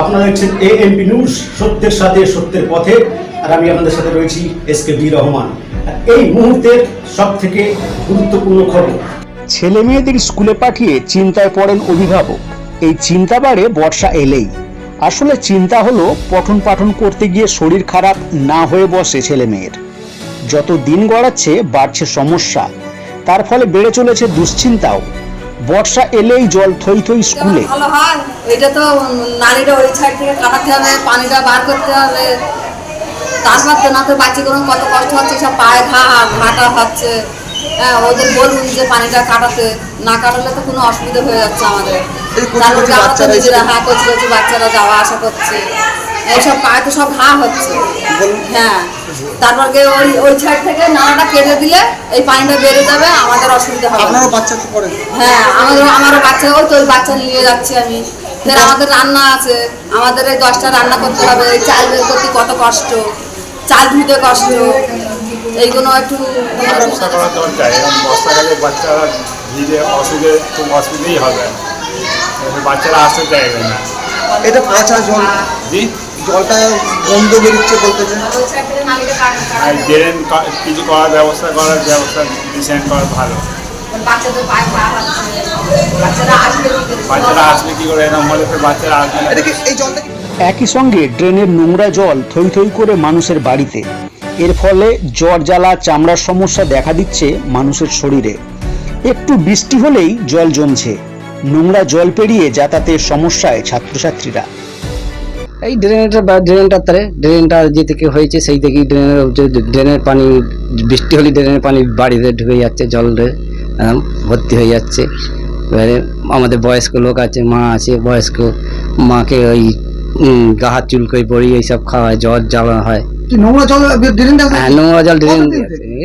আপনারা দেখছেন এ MP news সত্যের সাথে সত্যের পথে, আর আমি আপনাদের সাথে রয়েছি এস কে বি রহমান। এই মুহূর্তের সব থেকে গুরুত্বপূর্ণ খবর। ছেলে মেয়েদের স্কুলে পাঠিয়ে চিন্তায় পড়েন অভিভাবক। এই চিন্তা বাড়ে বর্ষা এলেই। আসলে চিন্তা হলো পঠন পাঠন করতে গিয়ে শরীর খারাপ না হয়ে বসে ছেলে মেয়ের। যত দিন গড়াচ্ছে, বাড়ছে সমস্যা। তার ফলে বেড়ে চলেছে দুশ্চিন্তাও। বর্ষা এলেই জল থই থই স্কুলে। ভালো হয়। ওইটা তো নারীরা ওই সাইড থেকে কাটাতে হবে পানিটা বার করতে হবে। তারপর তো না তো বাচ্চাগুলো কত কষ্ট হচ্ছে সব পায়ে ঘা ঘাটা হচ্ছে। হ্যাঁ ওদের বলুন যে পানিটা কাটাতে না কাটালে তো কোনো অসুবিধা হয়ে যাচ্ছে আমাদের। কচি তারপরে আমরা তো নিজেরা হ্যাঁ বাচ্চারা যাওয়া আসা করছে। এইসব পায়ে তো সব ঘা হচ্ছে। হ্যাঁ। তারপর গিয়ে ওই ওই সাইড থেকে নালাটা কেটে দিলে এই পানিটা বেড়ে যাবে আমাদের অসুবিধা হবে না। আপনারও বাচ্চা তো পড়ে। হ্যাঁ আমাদের আমারও বাচ্চা ওই তো ওই বাচ্চা নিয়ে যাচ্ছি আমি। ফের আমাদের রান্না আছে। আমাদের এই দশটা রান্না করতে হবে এই চাল বের করতে কত কষ্ট। চাল ধুতে কষ্ট। এইগুলো একটু ব্যবস্থা করা দরকার। এরকম বর্ষাকালে বাচ্চারা ভিজে অসুবিধে খুব অসুবিধেই হবে। বাচ্চারা আসতে চাইবে না। এটা পচা জল। জি? জলটা গন্ধ বেরোচ্ছে বলতেছে। আর ড্রেন কিছু করার ব্যবস্থা করার ব্যবস্থা ডিজাইন করা ভালো। বাচ্চারা আসবে কি করে? এরকম হলে বাচ্চারা আসবে এই জলটা একই সঙ্গে ড্রেনের নোংরা জল থই থই করে মানুষের বাড়িতে। এর ফলে জ্বর জ্বালা চামড়ার সমস্যা দেখা দিচ্ছে মানুষের শরীরে। একটু বৃষ্টি হলেই জল জমছে। নোংরা জল পেরিয়ে যাতায়াতের সমস্যায় ছাত্রছাত্রীরা। এই ড্রেনটা বা ড্রেনটার তারে ড্রেনটা যে থেকে হয়েছে সেই থেকেই ড্রেনের ড্রেনের পানি বৃষ্টি হলে ড্রেনের পানি বাড়িতে ঢুকে যাচ্ছে জল ভর্তি হয়ে যাচ্ছে। এবারে আমাদের বয়স্ক লোক আছে মা আছে বয়স্ক মাকে ওই গা হাত চুলকোই পড়ি এইসব খাওয়ায় জ্বর জ্বালা হয়। নোংরা জল হ্যাঁ নোংরা জল ড্রেন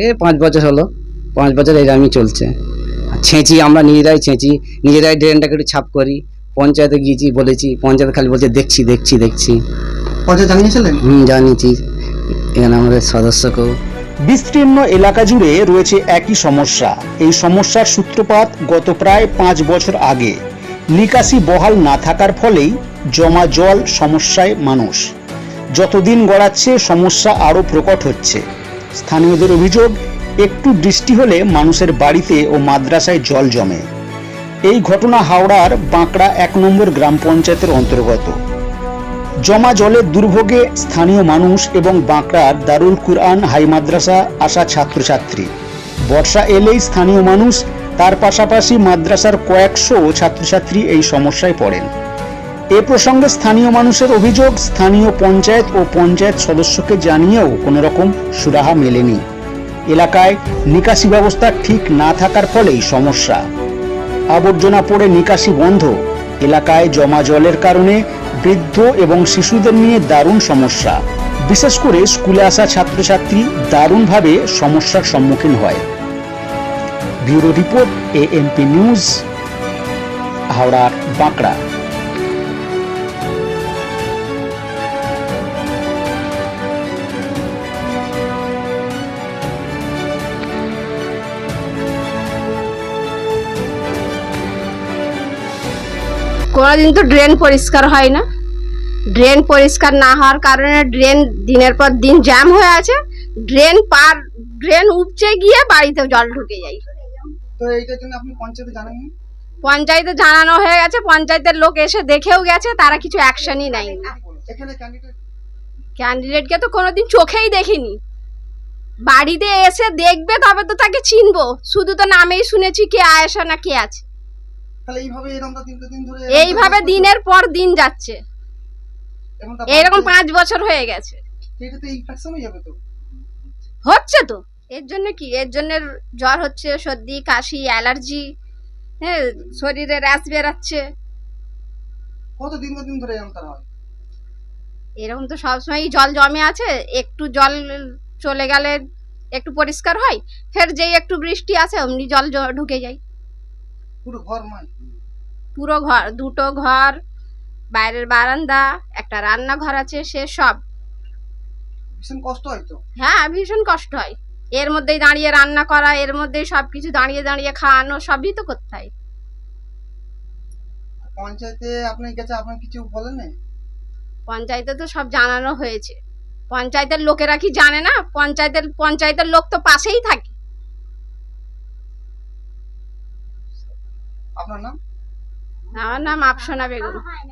এ পাঁচ বছর হলো। পাঁচ বছর এইরকমই চলছে। ছেঁচি আমরা নিজেরাই ছেঁচি নিজেরাই ড্রেনটাকে একটু ছাপ করি। পঞ্চায়েতে গিয়েছি বলেছি পঞ্চায়েত খালি বলছে দেখছি দেখছি দেখছি। পচা জানিয়েছিলেন? হুম জানিয়েছি। এখানে আমাদের সদস্যকেও। বিস্তীর্ণ এলাকা জুড়ে রয়েছে একই সমস্যা। এই সমস্যার সূত্রপাত গত প্রায় পাঁচ বছর আগে। নিকাশি বহাল না থাকার ফলেই জমা জল সমস্যায় মানুষ। যতদিন গড়াচ্ছে সমস্যা আরও প্রকট হচ্ছে। স্থানীয়দের অভিযোগ একটু বৃষ্টি হলে মানুষের বাড়িতে ও মাদ্রাসায় জল জমে। এই ঘটনা হাওড়ার বাঁকড়া এক নম্বর গ্রাম পঞ্চায়েতের অন্তর্গত। জমা জলের দুর্ভোগে স্থানীয় মানুষ এবং বাঁকড়ার দারুল কুরআন হাই মাদ্রাসা আসা ছাত্রছাত্রী। বর্ষা এলেই স্থানীয় মানুষ, তার পাশাপাশি মাদ্রাসার কয়েকশো ছাত্রছাত্রী এই সমস্যায় পড়েন। এ প্রসঙ্গে স্থানীয় মানুষের অভিযোগ, স্থানীয় পঞ্চায়েত ও পঞ্চায়েত সদস্যকে জানিয়েও কোনো রকম সুরাহা মেলেনি। এলাকায় নিকাশি ব্যবস্থা ঠিক না থাকার ফলেই সমস্যা। আবর্জনা পড়ে নিকাশি বন্ধ। এলাকায় জমা জলের কারণে বৃদ্ধ এবং শিশুদের নিয়ে দারুণ সমস্যা। বিশেষ করে স্কুলে আসা ছাত্রছাত্রী দারুণভাবে সমস্যার সম্মুখীন হয়। ব্যুরো রিপোর্ট, এএমপি নিউজ, হাওড়ার বাঁকড়া। কোনোদিন তো ড্রেন পরিষ্কার হয় না। ড্রেন পরিষ্কার না হওয়ার কারণে ড্রেন দিনের পর দিন জ্যাম হয়ে আছে। ড্রেন পার ড্রেন উপচে গিয়ে বাড়িতে জল ঢুকে যায়। তো এইটার জন্য আপনি পঞ্চায়েতে জানাননি? পঞ্চায়েতে জানানো হয়ে গেছে। পঞ্চায়েতের লোক এসে দেখেও গেছে তারা কিছু অ্যাকশনই ক্যান্ডিডেট ক্যান্ডিডেটকে তো কোনোদিন চোখেই দেখিনি। বাড়িতে এসে দেখবে তবে তো তাকে চিনবো। শুধু তো নামেই শুনেছি কে আয়েশা না কে আছে। তাহলে এইভাবে এরকমটা তিনটে দিন ধরে এইভাবে দিনের পর দিন যাচ্ছে। এরকম পাঁচ বছর হয়ে গেছে। এটা তো ইনফেকশন হয়ে যাবে তো। হচ্ছে তো। এর জন্য কি? এর জন্য জ্বর হচ্ছে সর্দি কাশি অ্যালার্জি হ্যাঁ শরীরে র্যাশ বেরাচ্ছে। কত দিন দিন ধরে এরকম হয়? এরকম তো সবসময় জল জমে আছে। একটু জল চলে গেলে একটু পরিষ্কার হয় ফের যেই একটু বৃষ্টি আসে অমনি জল ঢুকে যায়। পুরো ঘর নয় পুরো ঘর দুটো ঘর বাইরের বারান্দা একটা রান্নাঘর আছে সে সব। ভীষণ কষ্ট হয় তো? হ্যাঁ ভীষণ কষ্ট হয়। এর মধ্যেই দাঁড়িয়ে রান্না করা এর মধ্যেই সব কিছু দাঁড়িয়ে দাঁড়িয়ে খাওয়ানো সবই তো করতে হয়। পঞ্চায়েতে আপনি গেছে আপনার কিছু বলেন পঞ্চায়েতে তো সব জানানো হয়েছে। পঞ্চায়েতের লোকেরা কি জানে না? পঞ্চায়েতের পঞ্চায়েতের লোক তো পাশেই থাকে। আপনার নাম? আমার নাম আফসানা বেগম।